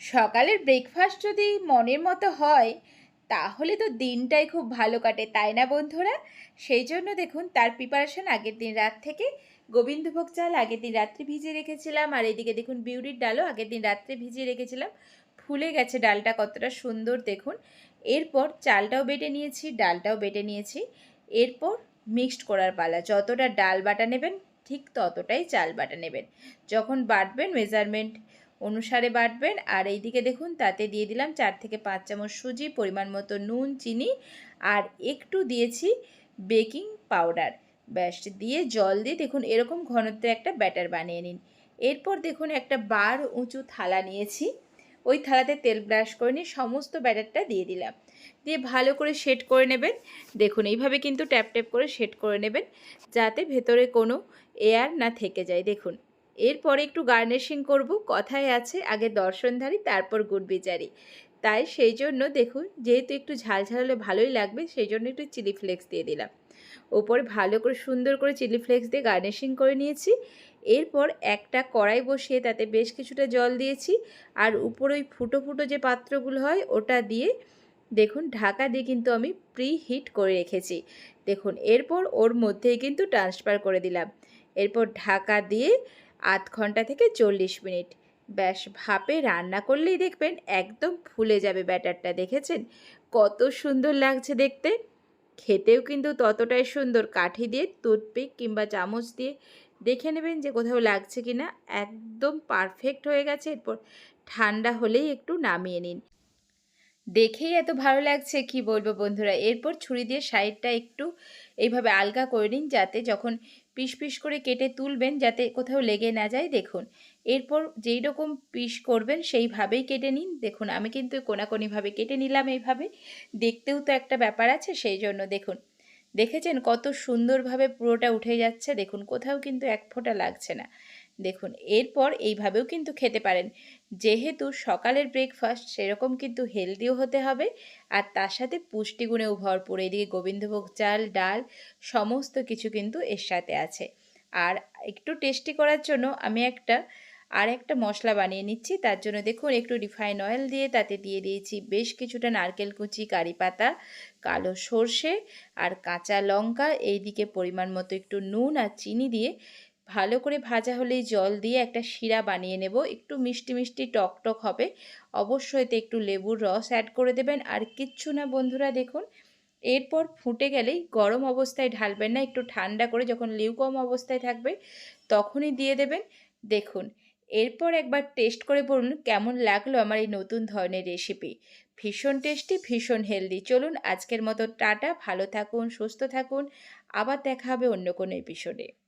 সকালের ব্রেকফাস্ট যদি মনের মতো হয়, তাহলে তো দিনটাই খুব ভালো কাটে, তাই না বন্ধুরা? সেই জন্য দেখুন, তার প্রিপারেশন আগের দিন রাত থেকে গোবিন্দভোগ চাল আগের দিন রাত্রে ভিজিয়ে রেখেছিলাম, আর এদিকে দেখুন বিউরির ডালও আগের দিন রাত্রে ভিজিয়ে রেখেছিলাম। ফুলে গেছে ডালটা কতটা সুন্দর দেখুন। এরপর চালটাও বেটে নিয়েছি, ডালটাও বেটে নিয়েছি। এরপর মিক্সড করার পালা, যতটা ডাল বাটা নেবেন, ঠিক ততটাই চাল বাটা নেবেন। যখন বাটবেন মেজারমেন্ট অনুসারে বাটবেন। আর এইদিকে দেখুন, তাতে দিয়ে দিলাম চার থেকে পাঁচ চামচ সুজি, পরিমাণ মতো নুন, চিনি, আর একটু দিয়েছি বেকিং পাউডার। ব্যাস, দিয়ে জল দিয়ে দেখুন এরকম ঘনত্বের একটা ব্যাটার বানিয়ে নিন। এরপর দেখুন একটা বার উঁচু থালা নিয়েছি। ওই থালাতে তেল ব্রাশ করে নিয়ে সমস্ত ব্যাটারটা দিয়ে দিলাম। দিয়ে ভালো করে সেট করে নেবেন। দেখুন, এইভাবে কিন্তু ট্যাপ ট্যাপ করে সেট করে নেবেন। যাতে ভেতরে কোনো এয়ার না থেকে যায়। দেখুন এরপরে একটু গার্নিশিং করব কথায় আছে, আগে দর্শনধারী তারপর গুড বিচারি। তাই সেই জন্য দেখুন, যেহেতু একটু ঝাল হলে ভালোই লাগবে, সেই জন্য একটু চিলি ফ্লেক্স দিয়ে দিলাম। ওপরে ভালো করে, সুন্দর করে চিলি ফ্লেক্স দিয়ে গার্নিশিং করে নিয়েছি। এরপর একটা কড়াই বসিয়ে তাতে বেশ কিছুটা জল দিয়েছি। আর উপরে ওই ফুটো ফুটো যে পাত্রগুলো হয়, ওটা দিয়ে দেখুন, ঢাকা দিয়ে কিন্তু আমি প্রি হিট করে রেখেছি। দেখুন, এরপর ওর মধ্যেই কিন্তু ট্রান্সফার করে দিলাম। এরপর ঢাকা দিয়ে আধ ঘণ্টা থেকে চল্লিশ মিনিট। ব্যাস, ভাপে রান্না করলেই দেখবেন একদম ফুলে যাবে ব্যাটারটা, দেখেছেন? কত সুন্দর লাগছে দেখতে। খেতেও কিন্তু ততটাই সুন্দর, কাঠি দিয়ে, টুথপিক কিংবা চামচ দিয়ে। দেখে নেবেন যে কোথাও লাগছে কি না একদম পারফেক্ট হয়ে গেছে, এরপর ঠান্ডা হলেই একটু নামিয়ে নিন। দেখেই এত ভালো লাগছে, কি বলব বন্ধুরা? এরপর ছুরি দিয়ে সাইডটা একটু এইভাবে আলগা করে নিন, যাতে যখন পিস পিস করে কেটে তুলবেন, যাতে কোথাও লেগে না যায়। দেখুন, এরপর যেই রকম পিস করবেন, সেইভাবেই কেটে নিন। দেখুন, আমি কিন্তু কোনাকোনিভাবে কেটে নিলাম এইভাবে। দেখতেও তো একটা ব্যাপার আছে, সেই জন্য দেখুন। দেখেছেন কত সুন্দরভাবে পুরোটা উঠে যাচ্ছে? দেখুন, কোথাও কিন্তু এক ফোঁটা লাগছে না। দেখুন, এরপর এইভাবেও কিন্তু খেতে পারেন। যেহেতু সকালের ব্রেকফাস্ট সেরকম কিন্তু হেলদিও হতে হবে আর তার সাথে পুষ্টিগুণেও ভরপুর। এদিকে গোবিন্দভোগ চাল, ডাল সমস্ত কিছু কিন্তু এর সাথে আছে। আর একটু টেস্টি করার জন্য আমি একটা, আর একটা মশলা বানিয়ে নিচ্ছি। তার জন্য দেখুন, একটু রিফাইন অয়েল দিয়ে তাতে দিয়ে দিয়েছি বেশ কিছুটা নারকেল কুচি, কারি পাতা, কালো সর্ষে আর কাঁচা লঙ্কা। এইদিকে পরিমাণ মতো একটু নুন আর চিনি দিয়ে ভালো করে ভাজা হলেই জল দিয়ে একটা শিরা বানিয়ে নেব। একটু মিষ্টি মিষ্টি টক টক হবে। অবশ্যই এতে একটু লেবুর রস অ্যাড করে দেবেন। আর কিচ্ছু না বন্ধুরা, দেখুন, এরপর ফুটে গেলেই গরম অবস্থায় ঢালবেন না। একটু ঠান্ডা করে যখন লিউকম অবস্থায় থাকবে তখনই দিয়ে দেবেন। দেখুন, এরপর একবার টেস্ট করে বলুন কেমন লাগল আমার এই নতুন ধরনের রেসিপি ভীষণ টেস্টি ভীষণ হেলদি চলুন আজকের মতো টাটা। ভালো থাকুন, সুস্থ থাকুন। আবার দেখা হবে অন্য কোনো এপিসোডে